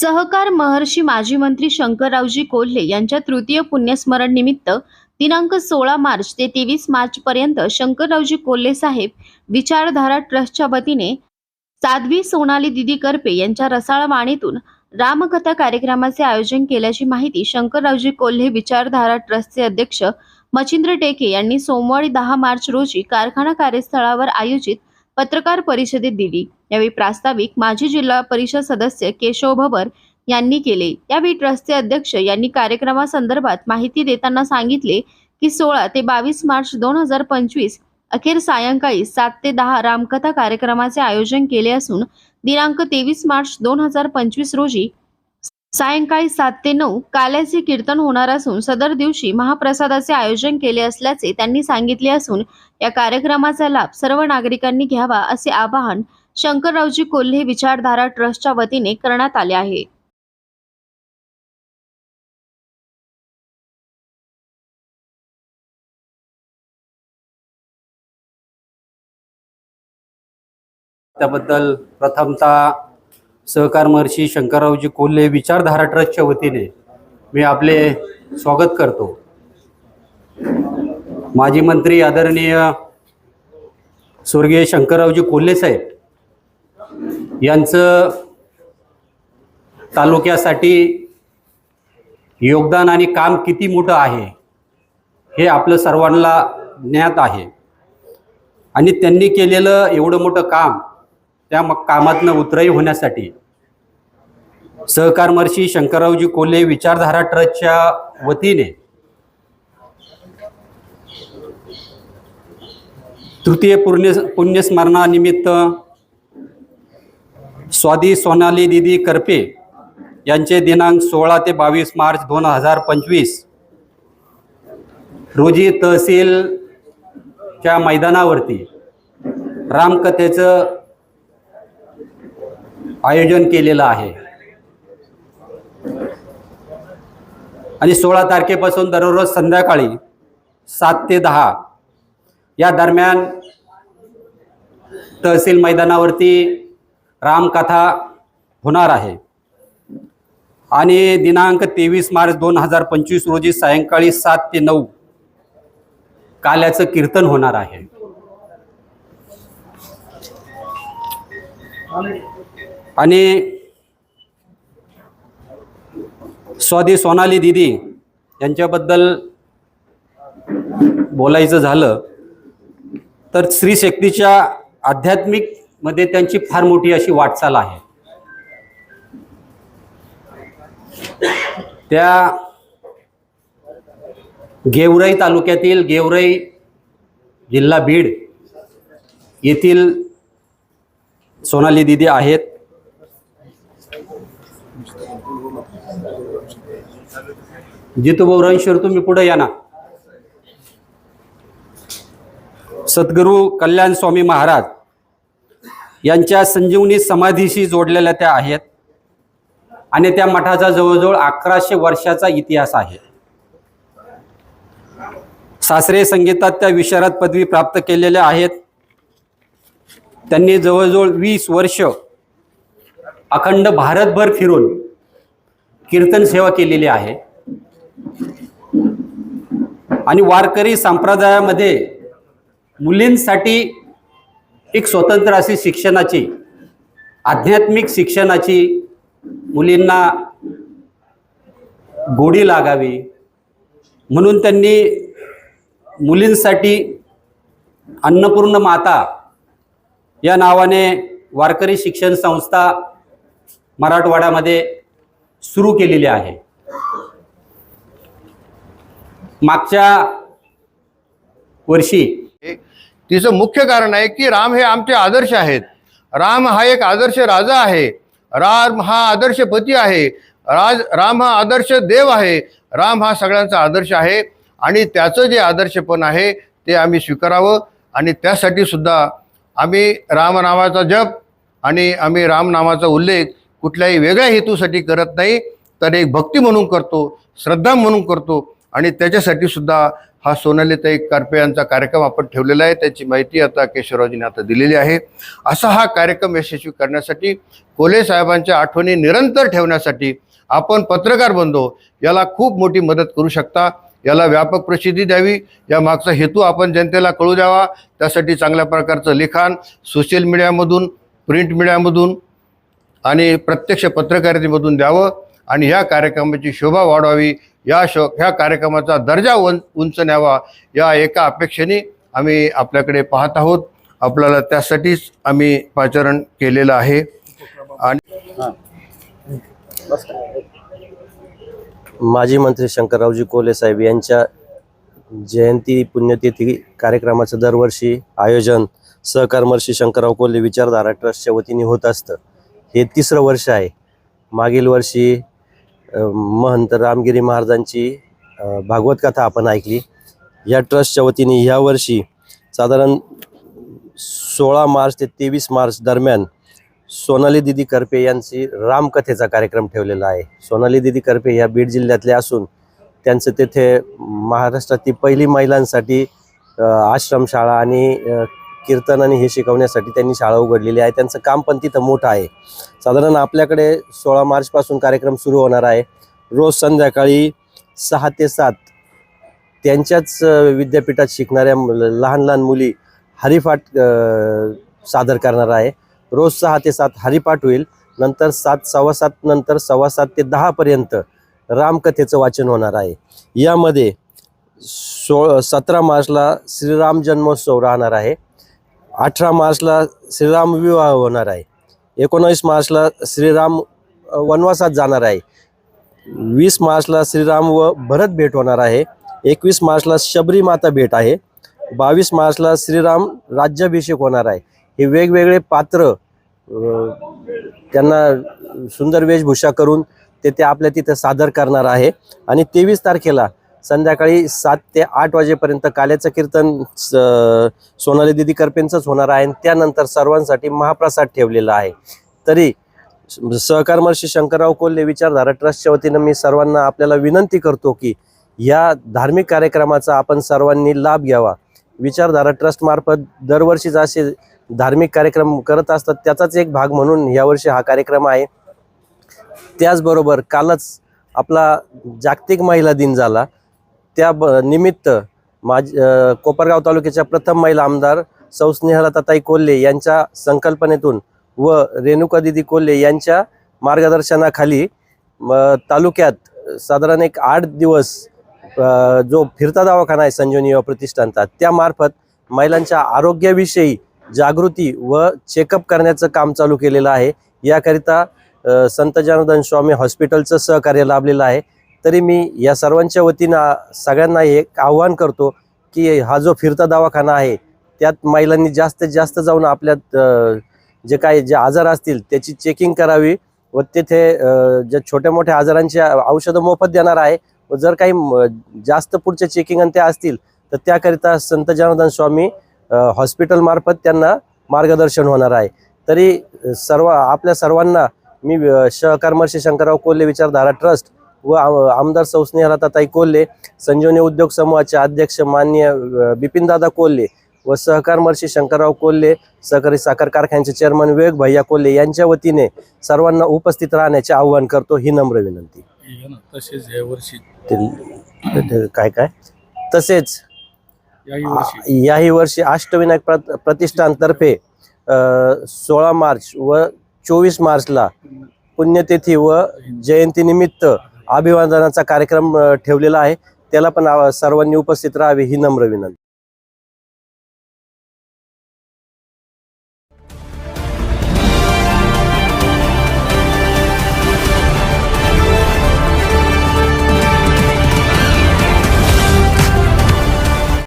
सहकार महर्षी माजी मंत्री शंकररावजी कोल्हे यांच्या तृतीय पुण्यस्मरण निमित्त दिनांक सोळा मार्च ते तेवीस मार्च पर्यंत शंकररावजी कोल्हे साहेब विचारधारा ट्रस्टच्या वतीने साध्वी सोनाली दिदी करपे यांच्या रसाळ वाणीतून रामकथा कार्यक्रमाचे आयोजन केल्याची माहिती शंकररावजी कोल्हे विचारधारा ट्रस्टचे अध्यक्ष मचिंद्र टेके यांनी सोमवारी दहा मार्च रोजी कारखाना कार्यस्थळावर आयोजित पत्रकार परिषदेत दिली. यावेळी प्रास्ताविक माजी जिल्हा परिषद सदस्य केशव भवर यांनी केले. यावेळी ट्रस्टचे अध्यक्ष यांनी कार्यक्रमासंदर्भात माहिती देताना सांगितले की सोळा ते बावीस मार्च दोन हजार पंचवीस अखेर सायंकाळी सात ते दहा रामकथा कार्यक्रमाचे आयोजन केले असून दिनांक तेवीस मार्च दोन हजार पंचवीस रोजी सायंकाळी सात ते नऊ काल्याचे कीर्तन होणार असून सदर दिवशी महाप्रसादाचे आयोजन केले असल्याचे त्यांनी सांगितले असून या कार्यक्रमाचा लाभ सर्व नागरिकांनी घ्यावा असे आवाहन शंकररावजी कोल्हे विचारधारा ट्रस्टच्या वतीने करण्यात आले आहे. त्याबद्दल प्रथमतः सहकार महर्षी शंकररावजी कोल्हे विचारधारा ट्रस्टच्या वतीने मी आपले स्वागत करतो. माजी मंत्री आदरणीय स्वर्गीय शंकररावजी कोल्हे साहेब यांचं तालुक्यासाठी योगदान आणि काम किती मोठं आहे हे आपलं सर्वांना ज्ञात आहे. आणि त्यांनी केलेलं एवढं मोठं काम त्या मग कामातनं उतराई होण्यासाठी सहकारमर्षी शंकररावजी कोल्हे विचारधारा ट्रस्टच्या वतीने तृतीय पुण्य पुण्यस्मरणानिमित्त स्वादी सोनाली दिदी करपे यांचे दिनांक सोळा ते बावीस मार्च दोन हजार पंचवीस रोजी तहसीलच्या मैदानावरती रामकथेचं आयोजन केलेलं आहे. आणि सोळा तारखेपासून दररोज संध्याकाळी सात ते दहा या दरम्यान तहसील मैदानावरती रामकथा होणार आहे. आणि दिनांक तेवीस मार्च दोन हजार पंचवीस रोजी सायंकाळी सात ते नऊ काल्याचं कीर्तन होणार आहे. आणि स्वादी सोनाली दिदी यांच्याबद्दल बोलायचं झालं तर स्त्री शक्तीच्या आध्यात्मिकमध्ये त्यांची फार मोठी अशी वाटचाल आहे. त्या गेवराई तालुक्यातील गेवराई जिल्हा बीड येथील सोनाली दिदी आहेत. जितूभाऊ बौरांश्वर तुम्ही पुढे या ना. सद्गुरू कल्याण स्वामी महाराज यांच्या संजीवनी समाधीशी जोडलेल्या त्या आहेत आणि त्या मठाचा जवळजवळ अकराशे वर्षाचा इतिहास आहे. शास्त्रीय संगीतात त्या विशारद पदवी प्राप्त केलेल्या आहेत. त्यांनी जवळजवळ वीस वर्ष अखंड भारतभर फिरून कीर्तन सेवा केलेली आहे. आणि वारकरी संप्रदायामध्ये मुलींसाठी एक स्वतंत्र अशी शिक्षणाची आध्यात्मिक शिक्षणाची मुलींना गोडी लागावी. म्हणून त्यांनी मुलींसाठी अन्नपूर्ण माता या नावाने वारकरी शिक्षण संस्था मराठवाड्यामध्ये सुरू केलेली आहे. मागच्या वर्षी. तिचं मुख्य कारण आहे की राम हे आमचे आदर्श आहेत. राम हा एक आदर्श राजा आहे. राम हा आदर्श पती आहे. राज राम हा आदर्श देव आहे. राम हा सगळ्यांचा आदर्श आहे. आणि त्याचं जे आदर्शपण आहे ते आम्ही स्वीकारावं. आणि त्यासाठी सुद्धा आम्ही रामनामाचा जप आणि आम्ही रामनामाचा उल्लेख कुठल्याही वेगळ्या हेतूसाठी करत नाही. तर एक भक्ती म्हणून करतो श्रद्धा म्हणून करतो. आणि त्याच्यासाठी सुद्धा हा सोनालीताई कारपे यांचा कार्यक्रम आपण ठेवलेला आहे. त्याची माहिती आता केशवरावजीने आता दिलेली आहे. असा हा कार्यक्रम यशस्वी करण्यासाठी कोले साहेबांच्या आठवणी निरंतर ठेवण्यासाठी आपण पत्रकार बंधू याला खूप मोठी मदत करू शकता. याला व्यापक प्रसिद्धी द्यावी. या मागचा हेतू आपण जनतेला कळू द्यावा. त्यासाठी चांगल्या प्रकारचं लिखाण सोशल मीडियामधून प्रिंट मीडियामधून आणि प्रत्यक्ष पत्रकारितेमधून द्यावं. आणि ह्या कार्यक्रमाची शोभा वाढवावी. या शो ह्या कार्यक्रमाचा दर्जा उं उंच न्यावा या एका अपेक्षेने आम्ही आपल्याकडे पाहत आहोत. आपल्याला त्यासाठीच आम्ही पाचारण केलेलं आहे. आणि माजी मंत्री शंकररावजी कोले साहेब यांच्या जयंती पुण्यतिथी कार्यक्रमाचं दरवर्षी आयोजन सहकारमर्षी शंकरराव कोल्हे विचारधारा ट्रस्टच्या वतीने होत असतं. हे तिसरं वर्ष आहे. मागील वर्षी महंत रामगिरी महाराजांची भागवत कथा आपण ऐकली. या ट्रस्टच्या वतीने ह्या वर्षी साधारण सोळा मार्च ते तेवीस मार्च दरम्यान सोनाली दिदी करपे यांची रामकथेचा कार्यक्रम ठेवलेला आहे. सोनाली दिदी करपे ह्या बीड जिल्ह्यातल्या असून त्यांचं तेथे महाराष्ट्रातील पहिली महिलांसाठी आश्रमशाळा आणि कीर्तन आणि हे शिकवण्यासाठी त्यांनी शाळा उघडलेली आहे. त्यांचं काम पण तिथं मोठं आहे. साधारण आपल्याकडे सोळा मार्चपासून कार्यक्रम सुरू होणार आहे. रोज संध्याकाळी सहा ते सात त्यांच्याच विद्यापीठात शिकणाऱ्या लहान लहान मुली हरिपाठ सादर करणार आहे. रोज सहा ते सात हरिपाठ होईल. नंतर सात सव्वा सात नंतर सव्वा सात ते दहापर्यंत रामकथेचं वाचन होणार आहे. यामध्ये सो सतरा मार्चला श्रीराम जन्मोत्सव राहणार आहे. अठरा मार्चला श्रीराम विवाह होणार आहे. एकोणावीस मार्चला श्रीराम वनवासात जाणार आहे. वीस मार्चला श्रीराम व भरत भेट होणार आहे. एकवीस मार्चला शबरी माता भेट आहे. बावीस मार्चला श्रीराम राज्याभिषेक होणार आहे. हे वेगवेगळे पात्र त्यांना सुंदर वेशभूषा करून ते ते आपल्या तिथं सादर करणार आहे. आणि तेवीस तारखेला संध्याकाळी सात ते आठ वाजेपर्यंत काल्याचं कीर्तन स- सोनाली दिदी करपेंचंच होणार आहे आणि त्यानंतर सर्वांसाठी महाप्रसाद ठेवलेला आहे. तरी सहकार महर्षी शंकरराव कोल्हे विचारधारा ट्रस्टच्या वतीनं मी सर्वांना आपल्याला विनंती करतो की या धार्मिक कार्यक्रमाचा आपण सर्वांनी लाभ घ्यावा. विचारधारा ट्रस्टमार्फत दरवर्षीच असे धार्मिक कार्यक्रम करत असतात त्याचाच एक भाग म्हणून यावर्षी हा कार्यक्रम आहे. त्याचबरोबर कालच आपला जागतिक महिला दिन झाला. त्या ब निमित्त माझ कोपरगाव तालुक्याच्या प्रथम महिला आमदार सौ स्नेहलताताई कोल्हे यांच्या संकल्पनेतून व रेणुका दिदी कोल्हे यांच्या मार्गदर्शनाखाली म, तालुक्यात साधारण एक आठ दिवस जो फिरता दवाखाना आहे संजीवनी युवा प्रतिष्ठानचा त्यामार्फत महिलांच्या आरोग्याविषयी जागृती व चेकअप करण्याचं काम चालू केलेलं आहे. याकरिता संत जनार्दन स्वामी हॉस्पिटलचं सहकार्य लाभलेलं आहे. तरी मी या सर्वांच्या वतीनं सगळ्यांना एक आव्हान करतो की हा जो फिरता दवाखाना आहे त्यात महिलांनी जास्तीत जास्त जाऊन आपल्या जे काही जे आजार असतील त्याची चेकिंग करावी व तेथे ज्या छोट्या मोठ्या आजारांची औषधं मोफत देणार आहे व जर काही म, जास्त पुढचे चेकिंग आणि त्या असतील तर त्याकरिता संत जनार्दन स्वामी हॉस्पिटलमार्फत त्यांना मार्गदर्शन होणार आहे. तरी सर्व आपल्या सर्वांना मी अ, शंकरराव कोल्हे विचारधारा ट्रस्ट व आमदार सौ स्नेहलताताई कोल्हे संजीवनी उद्योग समूहाचे अध्यक्ष मान्य बिपिनदादा कोल्हे व सहकार महर्षी शंकरराव कोल्हे सहकारी साखर कारखान्याचे चेअरमन विवेक भैया कोल्हे यांच्या वतीने सर्वांना उपस्थित राहण्याचे आवाहन करतो ही नम्र विनंती. तसेच काय काय? तसेच याही वर्षी. याही वर्षी अष्टविनायक प्रत- प्रतिष्ठानतर्फे सोळा मार्च व चोवीस मार्चला पुण्यतिथी व जयंतीनिमित्त अभिवादनाचा कार्यक्रम ठेवलेला आहे. त्याला पण सर्वांनी उपस्थित राहावे ही नम्र विनंती.